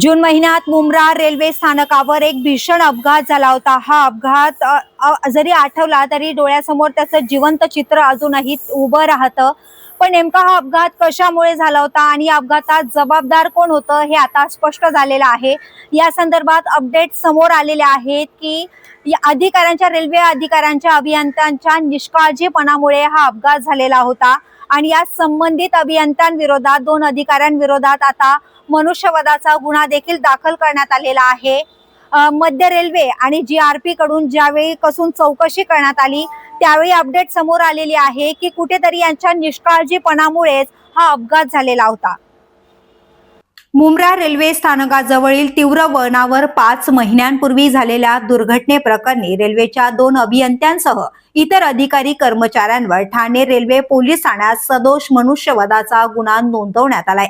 जून महिन्यात मुंब्रा रेल्वे स्थानकावर एक भीषण अपघात झाला होता. हा अपघात जरी आठवला तरी डोळ्यासमोर त्याचं जिवंत चित्र अजूनही उभं राहतं. पण नेमका हा अपघात कशामुळे झाला होता आणि या अपघातात जबाबदार कोण होतं हे आता स्पष्ट झालेलं आहे. या संदर्भात अपडेट समोर आलेले आहेत की या अधिकाऱ्यांच्या रेल्वे अधिकाऱ्यांच्या अभियंत्यांच्या निष्काळजीपणामुळे हा अपघात झालेला होता आणि या संबंधित अभियंत्यांविरोधात दोन अधिकाऱ्यांविरोधात आता मनुष्यवधाचा गुन्हा देखील दाखल करण्यात आलेला आहे. मध्य रेल्वे आणि जी आर पी कडून ज्यावेळी कसून चौकशी करण्यात आली त्यावेळी अपडेट समोर आलेली आहे की कुठेतरी यांच्या निष्काळजीपणामुळेच हा अपघात झालेला होता. मुंब्रा रेल्वे स्थानकाजवळील तीव्र वळणावर पाच महिन्यांपूर्वी झालेल्या दुर्घटनेप्रकरणी रेल्वेच्या दोन अभियंत्यांसह इतर अधिकारी कर्मचाऱ्यांवर ठाणे रेल्वे पोलीस ठाण्यात सदोष मनुष्यवधाचा गुन्हा नोंदवण्यात आलाय.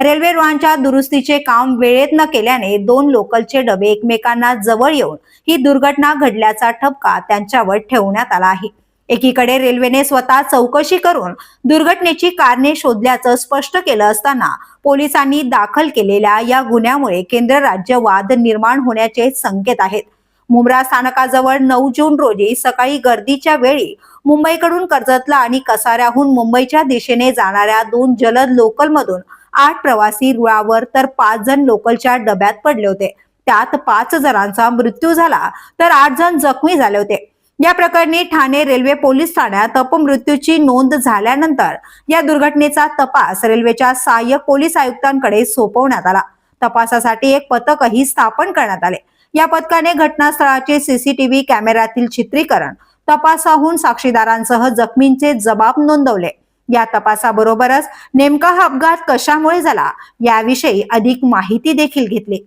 रेल्वे रुळांच्या दुरुस्तीचे काम वेळेत न केल्याने दोन लोकलचे डबे एकमेकांना जवळ येऊन ही दुर्घटना घडल्याचा ठपका त्यांच्यावर ठेवण्यात आला आहे. एकीकडे रेल्वेने स्वतः चौकशी करून दुर्घटनेची कारणे शोधल्याचं स्पष्ट केलं असताना पोलिसांनी दाखल केलेल्या या गुन्ह्यामुळे केंद्र राज्य वाद निर्माण होण्याचे संकेत आहेत. मुंब्रा स्थानकाजवळ नऊ जून रोजी सकाळी गर्दीच्या वेळी मुंबईकडून कर्जतला आणि कसाऱ्याहून मुंबईच्या दिशेने जाणाऱ्या दोन जलद लोकलमधून आठ प्रवासी रुळावर तर पाच जण लोकलच्या डब्यात पडले होते. त्यात पाच जणांचा मृत्यू झाला तर आठ जण जखमी झाले होते. या प्रकरणी ठाणे रेल्वे पोलीस ठाण्यात अपमृत्यूची नोंद झाल्यानंतर या दुर्घटनेचा तपास रेल्वेच्या सहाय्यक पोलीस आयुक्तांकडे सोपवण्यात आला. तपासासाठी एक पथकही स्थापन करण्यात आले. या पथकाने घटनास्थळाचे सीसीटीव्ही कॅमेऱ्यातील चित्रीकरण तपासाहून साक्षीदारांसह जखमींचे जबाब नोंदवले. या तपासाबरोबरच नेमका हा अपघात कशामुळे झाला याविषयी अधिक माहिती देखील घेतली.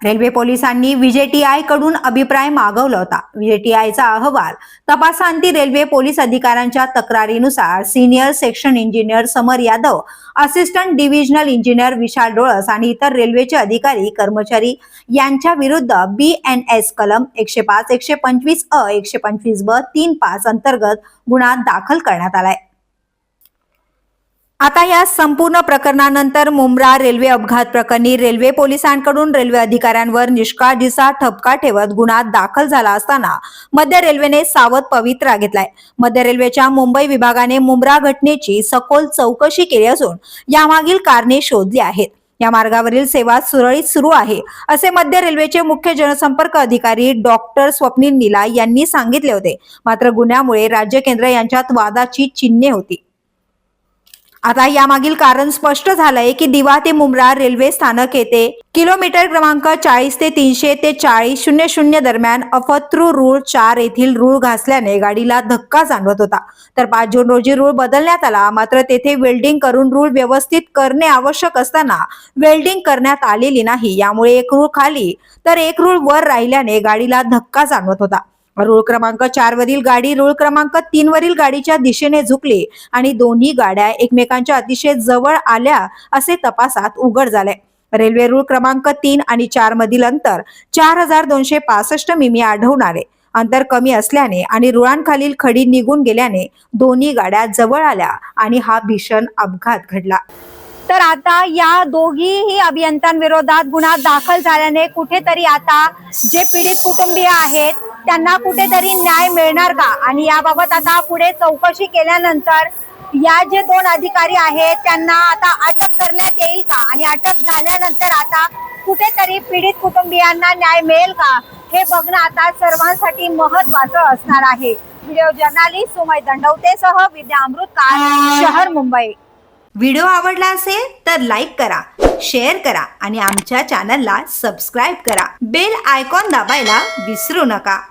रेल्वे पोलिसांनी व्हीजेटीआयकडून अभिप्राय मागवला होता. व्हीजेटीआयचा अहवाल तपासांती रेल्वे पोलीस अधिकाऱ्यांच्या तक्रारीनुसार senior section engineer Samar Yadav assistant divisional engineer Vishal Dolas आणि इतर रेल्वेचे अधिकारी कर्मचारी यांच्या विरुद्ध बी एन एस कलम एकशे पाच एकशे पंचवीस अ एकशे पंचवीस ब तीन पाच अंतर्गत गुन्हा दाखल करण्यात आलाय. आता या संपूर्ण प्रकरणानंतर मुंब्रा रेल्वे अपघात प्रकरणी रेल्वे पोलिसांकडून रेल्वे अधिकाऱ्यांवर निष्काळजीचा ठपका ठेवत गुन्हा दाखल झाला असताना मध्य रेल्वेने सावध पवित्रा घेतलाय. मध्य रेल्वेच्या मुंबई विभागाने मुंब्रा घटनेची सखोल चौकशी केली असून यामागील कारणे शोधली आहेत. या मार्गावरील सेवा सुरळीत सुरू आहे असे मध्य रेल्वेचे मुख्य जनसंपर्क अधिकारी डॉक्टर स्वप्नील निला यांनी सांगितले होते. मात्र गुन्ह्यामुळे राज्य केंद्र यांच्यात वादाची चिन्हे होती. आता यामागील कारण स्पष्ट झालंय की दिवा ते मुंब्रा रेल्वे स्थानक येथे किलोमीटर क्रमांक चाळीस ते तीनशे ते चाळीस शून्य शून्य दरम्यान अफत्रू रूळ चार येथील रूळ घासल्याने गाडीला धक्का जाणवत होता. तर पाच जून रोजी रूळ बदलण्यात आला मात्र तेथे वेल्डिंग करून रूळ व्यवस्थित करणे आवश्यक असताना वेल्डिंग करण्यात आलेली नाही. यामुळे एक रूळ खाली तर एक रूळ वर राहिल्याने गाडीला धक्का जाणवत होता. रूळ क्रमांक चार वरील गाडी रूळ क्रमांक तीन वरील गाडीच्या दिशेने झुकली आणि दोन्ही गाड्या एकमेकांच्या अतिशय जवळ आल्या असे तपासात उघड झाले. रेल्वे रूळ क्रमांक तीन आणि चार मधील अंतर चार हजार दोनशे पासष्ट मिमी आढळून आले. अंतर कमी असल्याने आणि रुळांखालील खडी निघून गेल्याने दोन्ही गाड्या जवळ आल्या आणि हा भीषण अपघात घडला. तर आता या दोघीही अभियंत्यांविरोधात गुन्हा दाखल झाल्याने कुठेतरी आता जे पीडित कुटुंबीय आहेत त्यांना कुठेतरी न्याय मिळणार का? आणि याबाबत आता पुढे चौकशी केल्यानंतर या जे दोन अधिकारी आहेत त्यांना आता अटक करण्यात येईल का? आणि अटक झाल्यानंतर आता कुठेतरी पीडित कुटुंबियांना न्याय मिळेल का? हे बघणं आता सर्वांसाठी महत्वाचं असणार आहे. व्हिडिओ जर्नालिस्ट सुमय दंडवतेसह विद्या अमृतकार शहर मुंबई. व्हिडिओ आवडला असेल तर लाईक करा शेअर करा आणि आमच्या चॅनलला सबस्क्राईब करा. बेल आयकॉन दाबायला विसरू नका.